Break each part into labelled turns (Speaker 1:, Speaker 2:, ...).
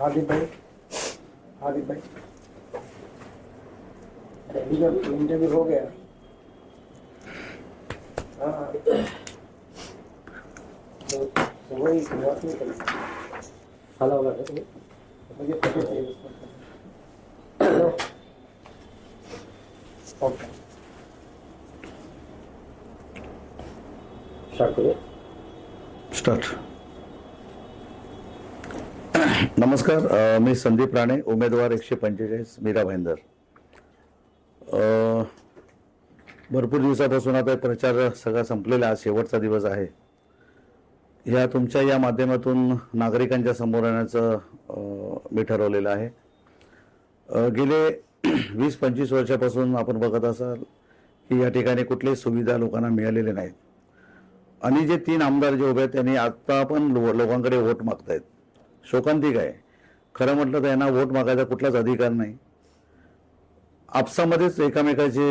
Speaker 1: हार्दिक भाई हार्दिक भाई. Interview interview हो गया. हाँ तो तो वही शुरुआत नहीं करी
Speaker 2: होगा
Speaker 1: मुझे पता चाहिए हेलो ओके.
Speaker 2: करूया?
Speaker 3: स्टार्ट. नमस्कार मी संदीप राणे उमेदवार एकशे पंचेचाळीस मीरा भाईंदर. भरपूर दिवसापासून आता प्रचार सगळा संपलेला आज शेवटचा दिवस आहे. ह्या तुमच्या या माध्यमातून नागरिकांच्या समोर येण्याचं मी ठरवलेलं आहे. गेले वीस पंचवीस वर्षापासून आपण बघत असाल की या ठिकाणी कुठलीही सुविधा लोकांना मिळालेल्या नाहीत. आणि जे तीन आमदार जे उभे आहेत त्यांनी आत्ता पण लो- लोकांकडे वोट मागतायत. शोकांतिक आहे. खरं म्हटलं तर यांना वोट मागायचा कुठलाच अधिकार नाही. आपसामध्येच एकामेकाचे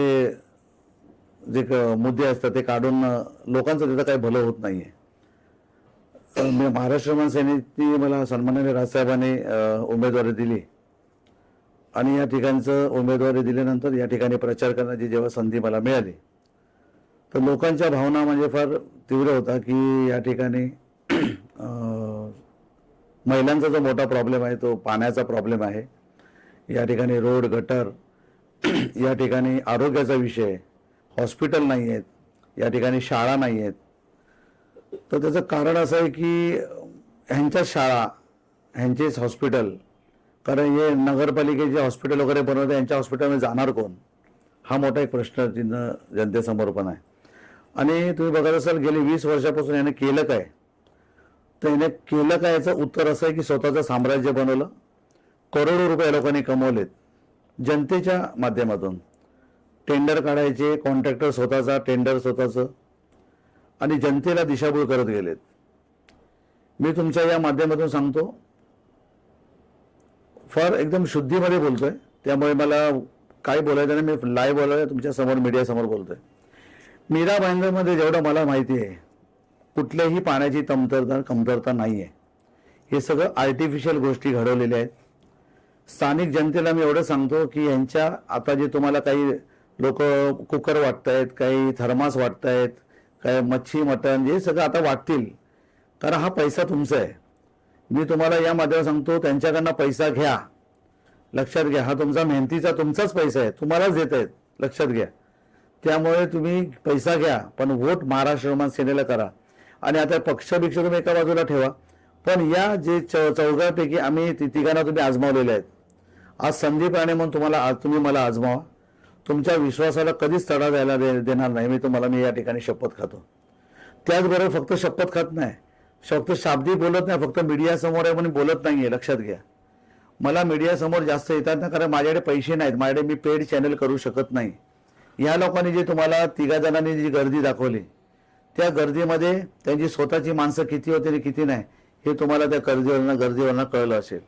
Speaker 3: जे क- मुद्दे असतात ते काढून लोकांचं तिथं काही भलं होत नाही आहे महाराष्ट्र मनसेनेची मला सन्माननीय राजसाहेबांनी उमेदवारी दिली. आणि या ठिकाणचं उमेदवारी दिल्यानंतर या ठिकाणी प्रचार करण्याची जेव्हा संधी मला मिळाली तर लोकांच्या भावना म्हणजे फार तीव्र होता की या ठिकाणी महिलांचा जो मोठा प्रॉब्लेम आहे तो पाण्याचा प्रॉब्लेम आहे. या ठिकाणी रोड गटर या ठिकाणी आरोग्याचा विषय हॉस्पिटल नाही आहेत या ठिकाणी शाळा नाही आहेत तर त्याचं कारण असं आहे की ह्यांच्याच शाळा ह्यांचेच हॉस्पिटल कारण हे नगरपालिकेचे हॉस्पिटल वगैरे बनवते यांच्या हॉस्पिटलमध्ये जाणार कोण? हा मोठा एक प्रश्न चिन्ह जनतेसमोर पण आहे. आणि तुम्ही बघत असाल गेली वीस वर्षापासून याने केलं काय? तर याने केलं काय याचं उत्तर असं आहे की स्वतःचं साम्राज्य बनवलं. करोडो रुपये लोकांनी कमवलेत. जनतेच्या माध्यमातून. टेंडर काढायचे कॉन्ट्रॅक्टर स्वतःचा टेंडर स्वतःचं. आणि जनतेला दिशाभूल करत गेलेत. मी तुमच्या या माध्यमातून सांगतो फार एकदम शुद्धीमध्ये बोलतोय. त्यामुळे मला काय बोलायचं नाही मी लाईव्ह बोलायला तुमच्यासमोर मीडियासमोर बोलतोय. मीरा भाईंदरमध्ये जेवढं मला माहिती आहे कुठल्याही पाण्याची कमतरता कमतरता नाही आहे हे सगळं आर्टिफिशियल गोष्टी घडवलेल्या आहेत. स्थानिक जनतेला मी एवढं सांगतो की यांच्या आता जे तुम्हाला काही लोक कुकर वाटत आहेत काही थर्मास वाटत आहेत काही मच्छी मटण हे सगळं आता वाटतील. कारण हा पैसा तुमचा आहे. मी तुम्हाला या माध्यमात सांगतो त्यांच्याकडनं पैसा घ्या. लक्षात घ्या. हा तुमचा मेहनतीचा तुमचाच पैसा आहे. तुम्हालाच देत आहेत. लक्षात घ्या. त्यामुळे तुम्ही पैसा घ्या पण वोट महाराष्ट्र निर्माण सेनेला करा. आणि आता पक्षभिक्ष तुम्ही एका बाजूला ठेवा. पण या जे च चौघापैकी आम्ही ती तिघांना तुम्ही आजमावलेले आहेत. आज संदीप राणे म्हणून तुम्हाला आज तुम्ही मला आजमावा. तुमच्या विश्वासाला कधीच तडा द्यायला दे- देणार नाही. मी तुम्हाला मी या ठिकाणी शपथ खातो. त्याचबरोबर फक्त शपथ खात नाही. फक्त शाब्दिक बोलत नाही फक्त मीडियासमोर आहे म्हणून बोलत नाही आहे लक्षात घ्या. मला मीडियासमोर जास्त येतात ना कारण माझ्याकडे पैसे नाहीत. माझ्याकडे मी पेड चॅनल करू शकत नाही. या लोकांनी जे तुम्हाला तिघा जणांनी जी गर्दी दाखवली त्या गर्दीमध्ये त्यांची स्वतःची माणसं किती होती आणि किती नाही हे तुम्हाला त्या गर्दीवरनं गर्दीवरनं कळलं असेल.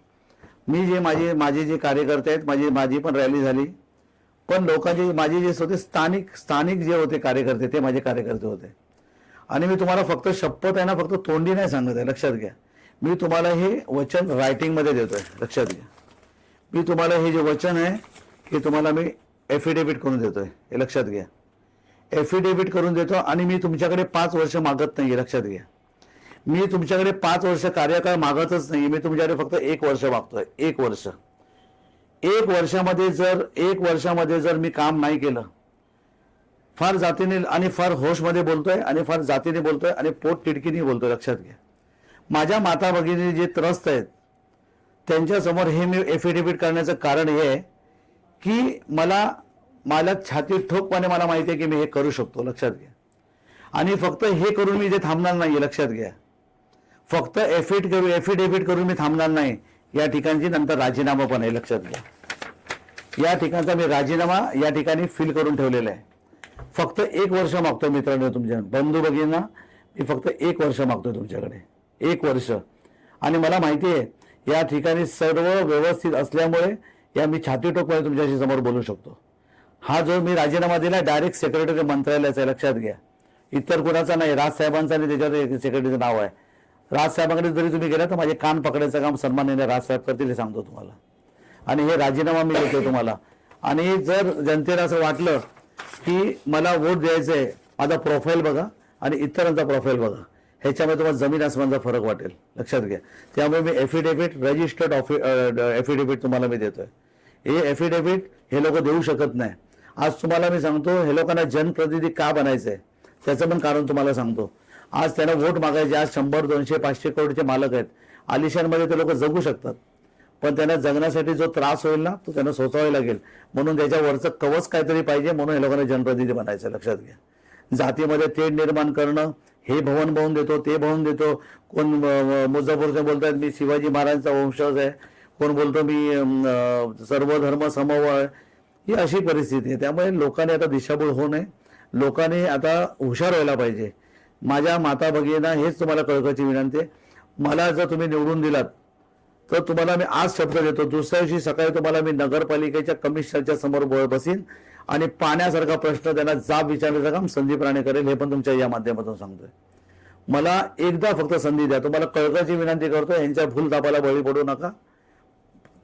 Speaker 3: मी जे माझे माझे जे कार्यकर्ते आहेत माझी माझी पण रॅली झाली. पण लोकांचे माझे जे होते स्थानिक स्थानिक जे होते कार्यकर्ते ते माझे कार्यकर्ते होते. आणि मी तुम्हाला फक्त शपथ आहे ना फक्त तोंडी नाही सांगत आहे लक्षात घ्या. मी तुम्हाला हे वचन रायटिंगमध्ये देतो आहे लक्षात घ्या. मी तुम्हाला हे जे वचन आहे हे तुम्हाला मी एफिडेविट करून देतोय. हे लक्षात घ्या. एफिडेविट करून देतो आणि मी तुमच्याकडे पाच वर्ष मागत नाही लक्षात घ्या. मी तुमच्याकडे पाच वर्ष कार्यकाळ मागतच नाही मी तुमच्याकडे फक्त एक वर्ष मागतोय. एक वर्ष. एक वर्षामध्ये जर एक वर्षामध्ये जर मी काम नाही केलं फार जातीने आणि फार होशमध्ये बोलतोय आणि फार जातीने बोलतोय आणि पोट तिडकीने बोलतोय. लक्षात घ्या. माझ्या माता भगिनी जे त्रस्त आहेत त्यांच्यासमोर हे मी एफिडेव्हिट करण्याचं कारण हे आहे. की मला मला छातीत ठोकपणे मला माहिती आहे की मी हे करू शकतो लक्षात घ्या. आणि फक्त हे करून मी इथे थांबणार नाही लक्षात घ्या. फक्त एफिट करू एफिडेव्हिट करून मी थांबणार नाही. या ठिकाणची नंतर राजीनामा पण आहे लक्षात घ्या. या ठिकाणचा मी राजीनामा या ठिकाणी फिल करून ठेवलेला आहे. फक्त एक वर्ष मागतो मित्रांनो तुमच्या बंधू भगिनींना. मी फक्त एक वर्ष मागतो तुमच्याकडे. एक वर्ष. आणि मला माहिती आहे या ठिकाणी सर्व व्यवस्थित असल्यामुळे या मी छाती टोकवाने तुमच्याशी समोर बोलू शकतो. हा जो मी राजीनामा दिला डायरेक्ट सेक्रेटरी मंत्रालयाचा आहे लक्षात घ्या. इतर कोणाचा नाही राजसाहेबांचा आणि त्याच्यावर सेक्रेटरीचं नाव आहे. राजसाहेबांकडे जरी तुम्ही गेला तर माझे कान पकडायचं काम सन्माननीय राजसाहेब करतील हे सांगतो तुम्हाला. आणि हे राजीनामा मी देतो तुम्हाला. आणि जर जनतेला असं वाटलं की मला वोट द्यायचं आहे माझा प्रोफाईल बघा आणि इतरांचा प्रोफाईल बघा. ह्याच्यामुळे तुम्हाला जमीन आसमानचा फरक वाटेल. लक्षात घ्या. त्यामुळे मी एफिडेव्हिट रजिस्टर्ड ऑफि एफिडेव्हिट तुम्हाला मी देतो आहे हे एफिडेव्हिट हे लोक देऊ शकत नाही. आज तुम्हाला मी सांगतो हे लोकांना जनप्रतिनिधी का बनायचं आहे त्याचं पण कारण तुम्हाला सांगतो. आज त्यांना वोट मागायचे आज शंभर दोनशे पाचशे करोडचे मालक आहेत. आलिशानमध्ये ते लोक जगू शकतात. पण त्यांना जगण्यासाठी जो त्रास होईल ना तो त्यांना सोसावा लागेल. म्हणून त्याच्यावरचं कवच काहीतरी पाहिजे म्हणून हे लोकांना जनप्रतिनिधी बनायचं लक्षात घ्या. जातीमध्ये तेढ निर्माण करणं हे भवन भवन देतो ते भवन देतो. कोण मुजफ्फरचे बोलतात मी शिवाजी महाराजांचा वंशज आहे. कोण बोलतो मी सर्व धर्म समवय ही अशी परिस्थिती आहे. त्यामुळे लोकांनी आता दिशाभूल होऊ नये. लोकांनी आता हुशार व्हायला पाहिजे. माझ्या माता भगिनींना हेच तुम्हाला कळकळची विनंती आहे. मला जर तुम्ही निवडून दिलात तर तुम्हाला मी आज शब्द देतो. दुसऱ्या दिवशी सकाळी तुम्हाला मी नगरपालिकेच्या कमिशनरच्या समोर बसीन आणि पाण्यासारखा प्रश्न त्यांना जाब विचारण्याचं काम संदीप राणे करेल हे पण तुमच्या या माध्यमातून सांगतोय. मला एकदा फक्त संधी द्या. तुम्हाला कळकळची विनंती करतो यांच्या दाबाला बळी पडू नका.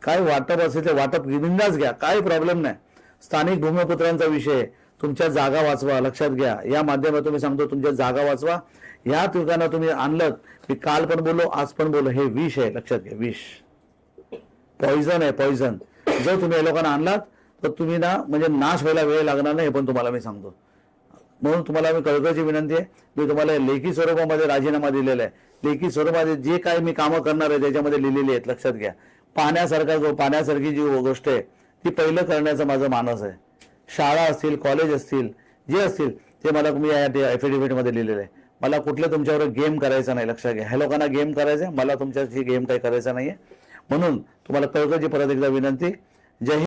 Speaker 3: काय वाटप असेल ते वाटप बिंदाच घ्या काही प्रॉब्लेम नाही. स्थानिक भूमिपुत्रांचा विषय तुमच्या जागा वाचवा लक्षात घ्या. या माध्यमातून मी सांगतो तुमच्या जागा वाचवा. या ठिकाणा तुम्ही आणलं मी काल पण बोललो आज पण बोललो. हे विष आहे लक्षात घ्या विष. पॉइझन आहे पॉइझन जर तुम्ही या लोकांना आणलात तर तुम्ही ना म्हणजे नाश व्हायला वेळ लागणार नाही हे पण तुम्हाला मी सांगतो. म्हणून तुम्हाला मी कळकळची विनंती आहे मी तुम्हाला लेखी स्वरूपामध्ये राजीनामा दिलेला आहे. लेखी स्वरूपामध्ये जे काही मी कामं करणार आहे त्याच्यामध्ये लिहिलेली आहेत लक्षात घ्या. पाण्यासारखा जो पाण्यासारखी जी गोष्ट आहे ती पहिलं करण्याचं माझं मानस आहे. शाळा असतील कॉलेज असतील जे असतील ते मला तुम्ही या मध्ये लिहिलेलं आहे. मला कुठलं तुमच्यावर गेम करायचा नाही लक्षात घ्या. ह्या लोकांना गेम करायचं आहे मला तुमच्याशी गेम काही करायचा नाही आहे म्हणून तुम्हाला कळकळची परत एकदा विनंती. जय